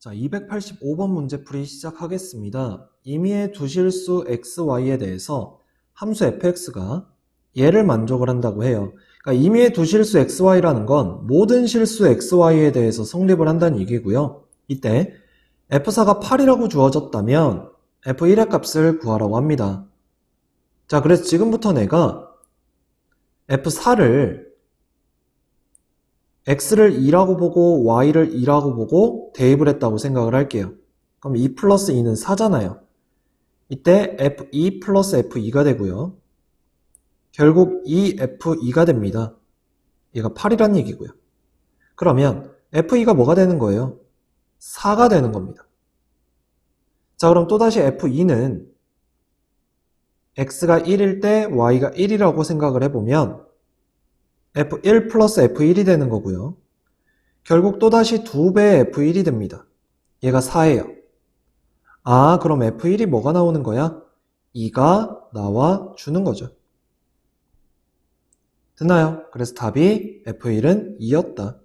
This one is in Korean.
자, 285번 문제풀이 시작하겠습니다. 임의의 두 실수 xy에 대해서 함수 fx가 얘를 만족을 한다고 해요. 그러니까 임의의 두 실수 xy라는 건 모든 실수 xy에 대해서 성립을 한다는 얘기고요. 이때 f4가 8이라고 주어졌다면 f1의 값을 구하라고 합니다. 자, 그래서 지금부터 내가 f4를 x를 2라고 보고 y를 2라고 보고 대입을 했다고 생각을 할게요. 그럼 2 플러스 2는 4잖아요. 이때 f2 플러스 f2가 되고요. 결국 2f2가 됩니다. 얘가 8이란 얘기고요. 그러면 f2가 뭐가 되는 거예요? 4가 되는 겁니다. 자, 그럼 또다시 f2는 x가 1일 때 y가 1이라고 생각을 해보면 f1 플러스 f1이 되는 거고요. 결국 또다시 2배의 f1이 됩니다. 얘가 4예요. 아, 그럼 f1이 뭐가 나오는 거야? 2가 나와 주는 거죠. 됐나요? 그래서 답이 f1은 2였다.